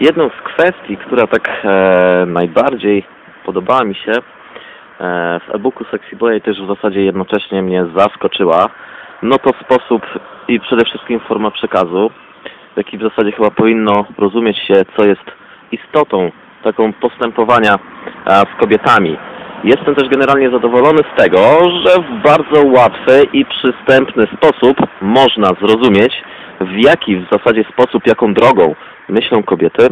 Jedną z kwestii, która tak e, najbardziej podobała mi się e, w e-booku Sexy Boy też w zasadzie jednocześnie mnie zaskoczyła, no to sposób i przede wszystkim forma przekazu, w jaki w zasadzie chyba powinno rozumieć się, co jest istotą taką postępowania e, z kobietami. Jestem też generalnie zadowolony z tego, że w bardzo łatwy i przystępny sposób można zrozumieć, w jaki w zasadzie sposób, jaką drogą myślą kobiety,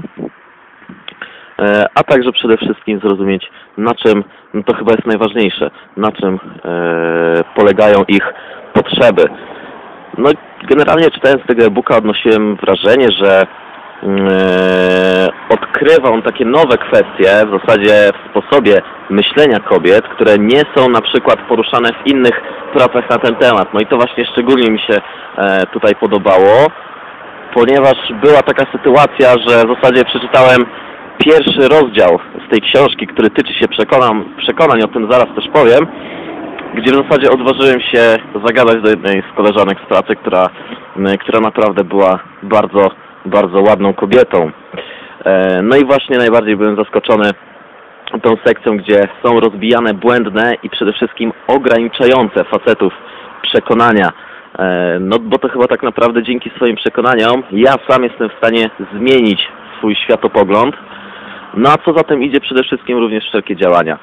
e, a także przede wszystkim zrozumieć, na czym, no to chyba jest najważniejsze, na czym e, polegają ich potrzeby. No generalnie czytając tego e-booka odnosiłem wrażenie, że e, odkrywa on takie nowe kwestie w zasadzie w sposobie myślenia kobiet, które nie są na przykład poruszane w innych pracach na ten temat. No i to właśnie szczególnie mi się tutaj podobało, ponieważ była taka sytuacja, że w zasadzie przeczytałem pierwszy rozdział z tej książki, który tyczy się przekonam, przekonań, o tym zaraz też powiem, gdzie w zasadzie odważyłem się zagadać do jednej z koleżanek z pracy, która, która naprawdę była bardzo, bardzo ładną kobietą. E, No i właśnie najbardziej byłem zaskoczony tą sekcją, gdzie są rozbijane błędne i przede wszystkim ograniczające facetów przekonania. E, No bo to chyba tak naprawdę dzięki swoim przekonaniom ja sam jestem w stanie zmienić swój światopogląd, no a co za tym idzie przede wszystkim również wszelkie działania.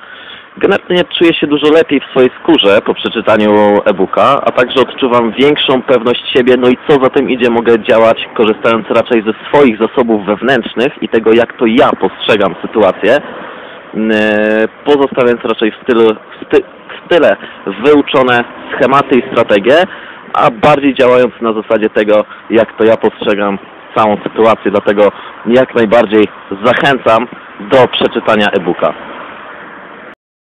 Generalnie czuję się dużo lepiej w swojej skórze po przeczytaniu e-booka, a także odczuwam większą pewność siebie, no i co za tym idzie, mogę działać korzystając raczej ze swoich zasobów wewnętrznych i tego, jak to ja postrzegam sytuację, pozostawiając raczej w, stylu, w, sty, w style wyuczone schematy i strategie, a bardziej działając na zasadzie tego, jak to ja postrzegam całą sytuację, dlatego jak najbardziej zachęcam do przeczytania e-booka.